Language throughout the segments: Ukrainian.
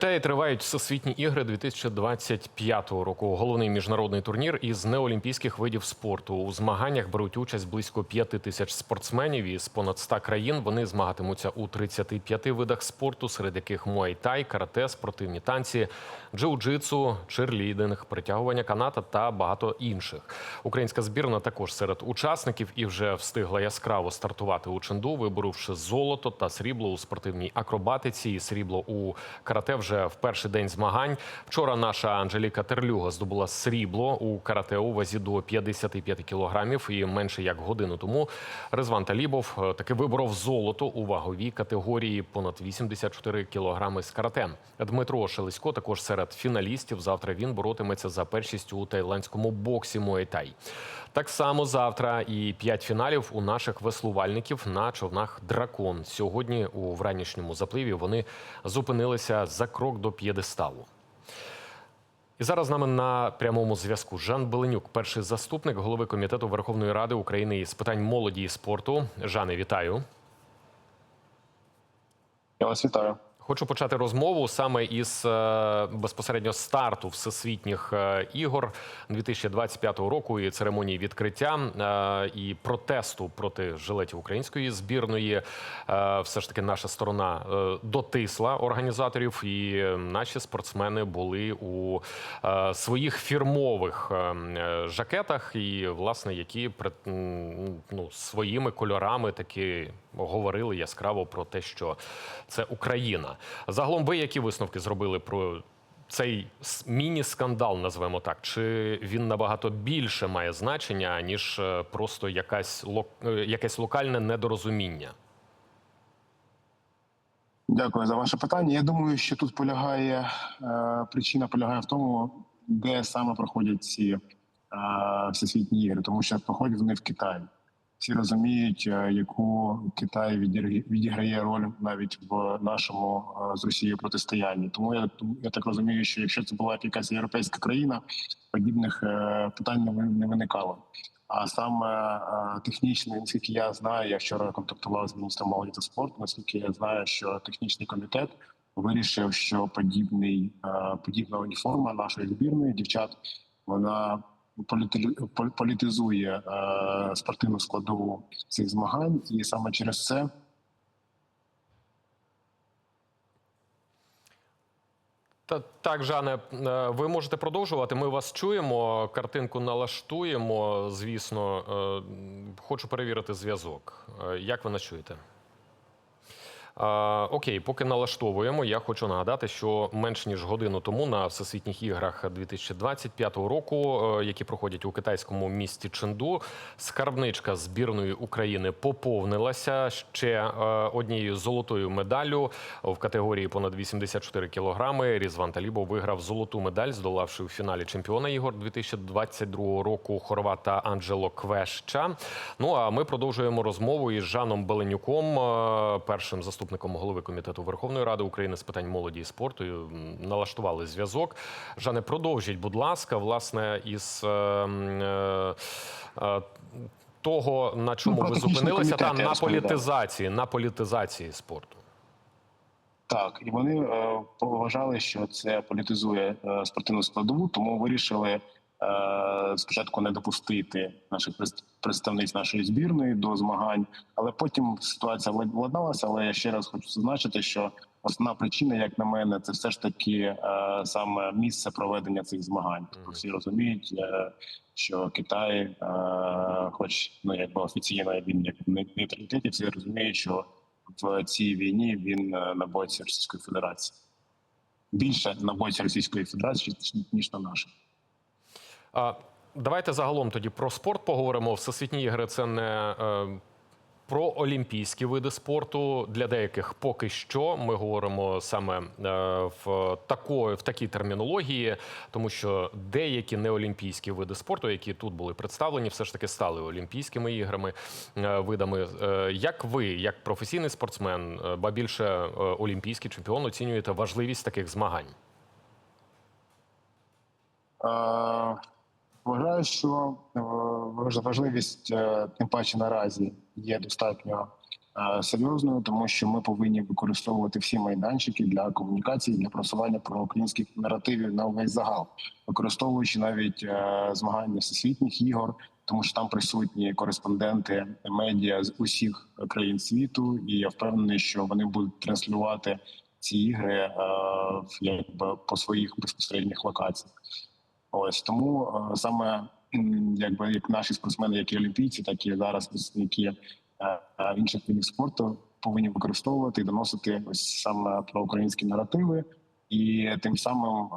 Та й тривають всесвітні ігри 2025 року. Головний міжнародний турнір із неолімпійських видів спорту. У змаганнях беруть участь близько 5 тисяч спортсменів із понад 100 країн. Вони змагатимуться у 35 видах спорту, серед яких муайтай, карате, спортивні танці, джиу-джитсу, черлідинг, притягування каната та багато інших. Українська збірна також серед учасників і вже встигла яскраво стартувати у Ченду, виборовши золото та срібло у спортивній акробатиці і срібло у карате вже в перший день змагань. Вчора наша Анжеліка Терлюга здобула срібло у карате у вазі до 55 кілограмів і менше як годину тому Резван Талібов е, таки виборов золото у ваговій категорії понад 84 кілограми з карате. Дмитро Шелесько також серед фіналістів. Завтра він боротиметься за першість у тайландському боксі Муайтай. Так само завтра і п'ять фіналів у наших веслувальників на човнах Дракон. Сьогодні у вранішньому запливі вони зупинилися за крок до п'єдесталу. І зараз з нами на прямому зв'язку Жан Беленюк, перший заступник голови комітету Верховної Ради України з питань молоді і спорту. Жане, вітаю. Я вас вітаю. Хочу почати розмову саме із е, безпосередньо старту всесвітніх е, ігор 2025 року і церемонії відкриття е, і протесту проти жилетів української збірної. Все ж таки, наша сторона дотисла організаторів, і наші спортсмени були у своїх фірмових жакетах, і власне які ну, своїми кольорами таки говорили яскраво про те, що це Україна. Загалом, ви які висновки зробили про цей міні-скандал, назвемо так? Чи він набагато більше має значення, ніж е, просто якась е, якесь локальне недорозуміння? Дякую за ваше питання. Я думаю, що тут полягає е, причина полягає в тому, де саме проходять ці всесвітні ігри, тому що проходять вони в Китаї. Всі розуміють, е, яку Китай відіграє- роль навіть в нашому е, з Росією протистоянні. Тому я я так розумію, що якщо це була якась європейська країна, подібних е, питань не виникало. А саме технічний, наскільки я знаю, я вчора контактував з міністром молоді та спорту. Наскільки я знаю, що технічний комітет вирішив, що подібний подібна уніформа нашої збірної дівчат вона політизує е, спортивну складову цих змагань, і саме через це Та так, Жане, е, ви можете продовжувати. Ми вас чуємо. Картинку налаштуємо. Звісно, Е, хочу перевірити зв'язок. Як ви нас чуєте? Окей, поки налаштовуємо, я хочу нагадати, що менш ніж годину тому на всесвітніх іграх 2025 року, е, які проходять у китайському місті Ченду, скарбничка збірної України поповнилася ще е, однією золотою медаллю в категорії понад 84 кілограми. Різван Талібов виграв золоту медаль, здолавши у фіналі чемпіона ігор 2022 року хорвата Анджело Квеща. Ну а ми продовжуємо розмову із Жаном Беленюком, е, першим заступником голови комітету Верховної Ради України з питань молоді і спорту. Налаштували зв'язок. Жане, продовжіть, будь ласка, власне, із. е, е, е, Того, на чому про ви зупинилися, та на політизації, на політизації спорту. Так, і вони е, поважали, що це політизує е, спортивну складову, тому вирішили спочатку не допустити наших представниць нашої збірної до змагань, але потім ситуація владналася. Але я ще раз хочу зазначити, що основна причина, як на мене, це все ж таки е, саме місце проведення цих змагань. Тобто всі розуміють, е, що Китай, е, хоч ну якби офіційно він як не- нейтралітеті, всі розуміють, що в цій війні він е, на боці Російської Федерації. Більше на боці Російської Федерації, ніж на нашій. Давайте загалом тоді про спорт поговоримо. Всесвітні ігри це не е, про олімпійські види спорту. Для деяких поки що ми говоримо саме е, в такої, в такій термінології, тому що деякі неолімпійські види спорту, які тут були представлені, все ж таки стали олімпійськими іграми е, видами. Як ви, як професійний спортсмен, ба більше олімпійський чемпіон, оцінюєте важливість таких змагань? Е, Вважаю, що е, важливість, е, тим паче наразі, є достатньо е, серйозною, тому що ми повинні використовувати всі майданчики для комунікації, для просування проукраїнських наративів на увесь загал, використовуючи навіть змагання всесвітніх ігор, тому що там присутні кореспонденти медіа з усіх країн світу, і я впевнений, що вони будуть транслювати ці ігри якби по своїх безпосередніх локаціях. Ось тому е, саме якби як наші спортсмени, як і олімпійці, так і зараз представники е, інших видів спорту повинні використовувати і доносити ось саме про українські наративи, і тим самим е,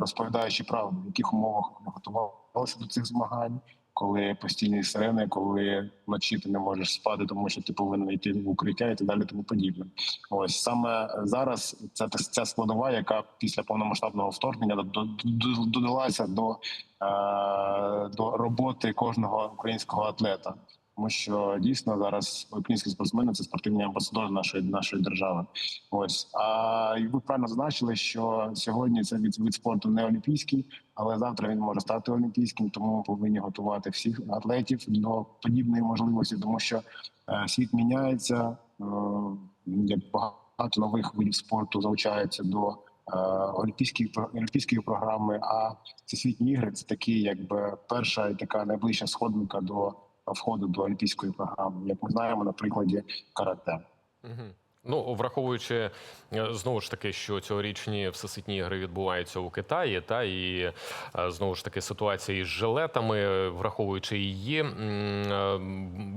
розповідаючи правду, в яких умовах готувалися до цих змагань, коли постійні сирени, коли вночі ти не можеш спати, тому що ти повинен йти в укриття і так далі, тому подібне. Ось саме зараз це ця складова, яка після повномасштабного вторгнення до- до- до- додалася до, е, до роботи кожного українського атлета. Тому що дійсно зараз українські спортсмени це спортивні амбасадори нашої нашої держави. Ось а і ви правильно зазначили, що сьогодні це від, від спорту не олімпійський, але завтра він може стати олімпійським. Тому ми повинні готувати всіх атлетів до подібної можливості, тому що е, світ міняється. Е, як багато нових видів спорту залучаються до е, олімпійської про- олімпійської програми. А всесвітні ігри це такі, якби перша і така найближча сходинка до входу до олімпійської програми, як ми знаємо на прикладі карате. Мгм. Ну, враховуючи е, знову ж таки, що цьогорічні всесвітні ігри відбуваються у Китаї, та і е, знову ж таки ситуація із жилетами, е, враховуючи її,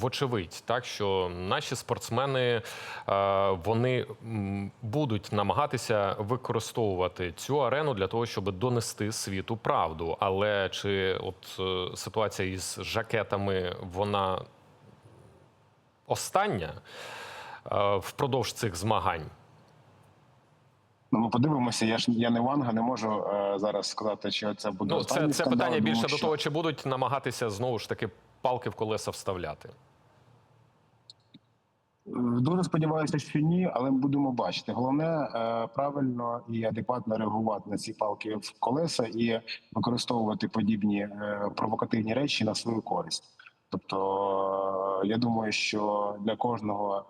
вочевидь, так що наші спортсмени вони будуть намагатися використовувати цю арену для того, щоб донести світу правду. Але чи от ситуація із жакетами вона остання? Е, впродовж цих змагань. Ну, ми подивимося. Я ж я не Ванга, не можу е, зараз сказати, чи це буде Ну, це, це питання більше тому до того, чи будуть намагатися знову ж таки палки в колеса вставляти. Дуже сподіваюся, що ні, але ми будемо бачити. Головне е, правильно і адекватно реагувати на ці палки в колеса і використовувати подібні е, провокативні речі на свою користь. Тобто, е, я думаю, що для кожного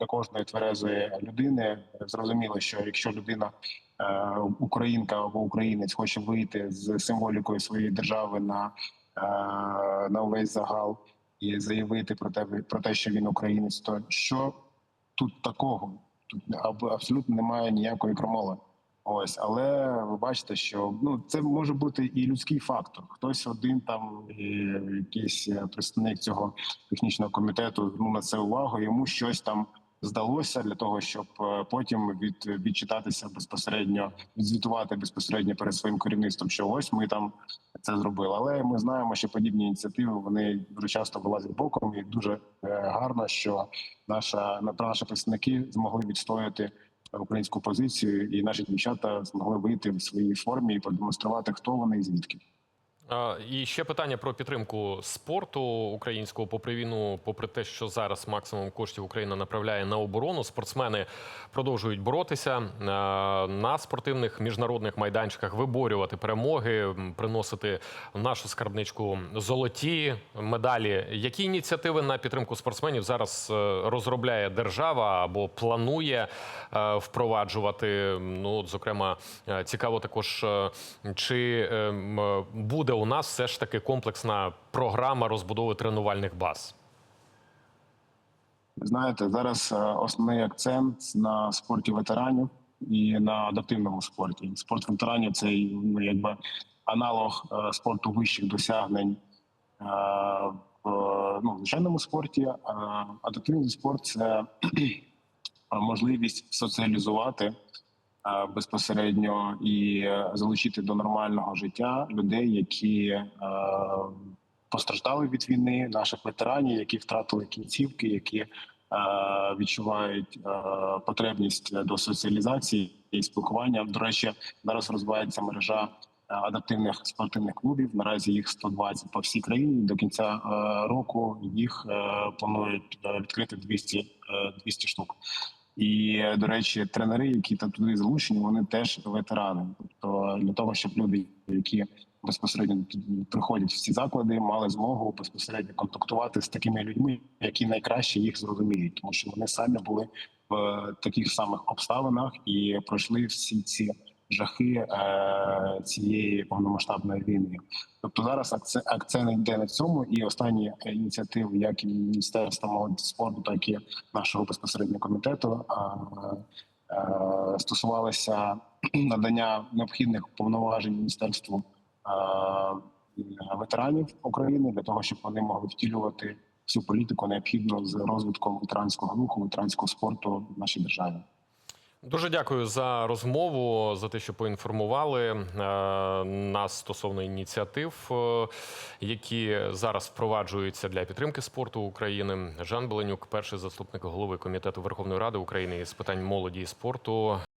для кожної тверезої людини зрозуміло, що якщо людина е, українка або українець хоче вийти з символікою своєї держави на, е, на увесь загал і заявити про те, про те, що він українець, то що тут такого? Тут аб- абсолютно немає ніякої кромоли. Ось, але ви бачите, що ну це може бути і людський фактор. Хтось один там, і якийсь е, представник цього технічного комітету звернув на це увагу. Йому щось там здалося для того, щоб е, потім від відчитатися безпосередньо, відзвітувати безпосередньо перед своїм керівництвом, що ось ми там це зробили. Але ми знаємо, що подібні ініціативи вони дуже часто вилазять боком, і дуже е, гарно, що наша наші представники змогли відстояти українську позицію, і наші дівчата змогли вийти в своїй формі і продемонструвати, хто вони і звідки. І ще питання про підтримку спорту українського попри війну, попри те, що зараз максимум коштів Україна направляє на оборону. Спортсмени продовжують боротися на спортивних міжнародних майданчиках, виборювати перемоги, приносити в нашу скарбничку золоті медалі. Які ініціативи на підтримку спортсменів зараз е, розробляє держава або планує е, впроваджувати? Ну, от, зокрема, е, цікаво також, чи буде у нас все ж таки комплексна програма розбудови тренувальних баз? Знаєте, зараз е, основний акцент на спорті ветеранів і на адаптивному спорті. Спорт ветеранів це ну, якби аналог е, спорту вищих досягнень е, в ну, звичайному спорті. Адаптивний спорт це можливість соціалізувати безпосередньо і е, залучити до нормального життя людей, які е, постраждали від війни, наших ветеранів, які втратили кінцівки, які е, відчувають е, потребність до соціалізації і спілкування. До речі, зараз розвивається мережа е, адаптивних спортивних клубів. Наразі їх 120 по всій країні. До кінця е, року їх е, планують е, відкрити 200, е, 200 штук. І до речі, тренери, які там туди залучені, вони теж ветерани. Тобто для того, щоб люди, які безпосередньо приходять в ці заклади, мали змогу безпосередньо контактувати з такими людьми, які найкраще їх зрозуміють, тому що вони самі були в таких самих обставинах і пройшли всі ці жахи е, цієї повномасштабної війни. Тобто зараз акце- акцент йде на цьому, і останні ініціативи, як і міністерства молоді спорту, так і нашого безпосередньо комітету, е, е, стосувалися надання необхідних повноважень міністерству е, ветеранів України для того, щоб вони могли втілювати всю політику необхідну з розвитком ветеранського руху, ветеранського спорту в нашій державі. Дуже дякую за розмову, за те, що поінформували е, нас стосовно ініціатив, е, які зараз впроваджуються для підтримки спорту України. Жан Беленюк, перший заступник голови комітету Верховної Ради України з питань молоді і спорту.